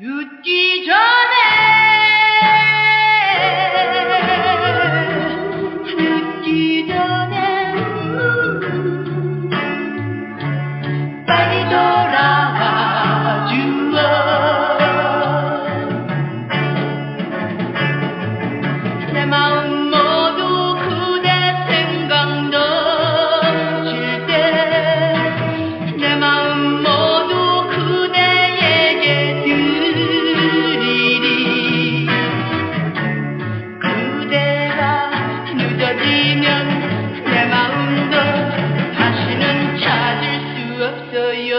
늦기 전에 이면 내 마음도 다시는 찾을 수 없어요.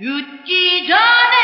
웃기 전에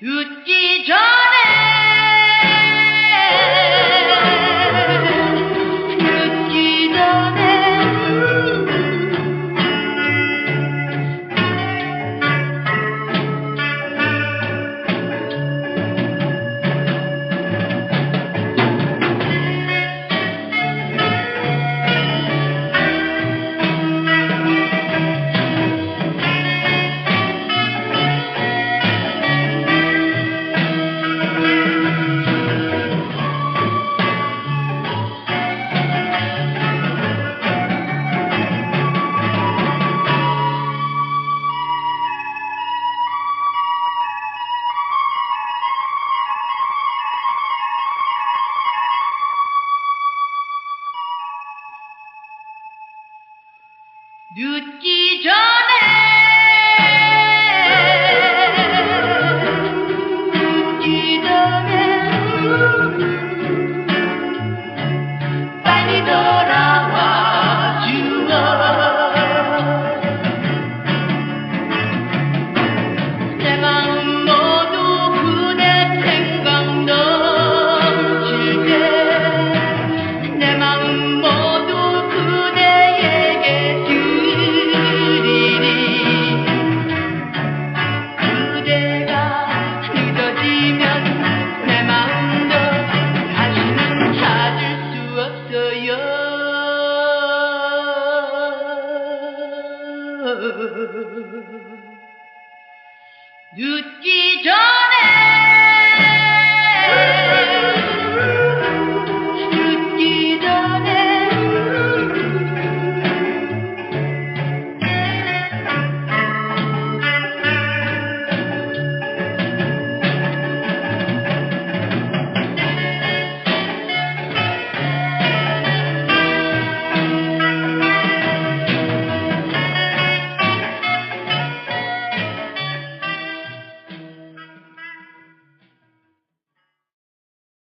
Yüce canım 육지전 늦기 전에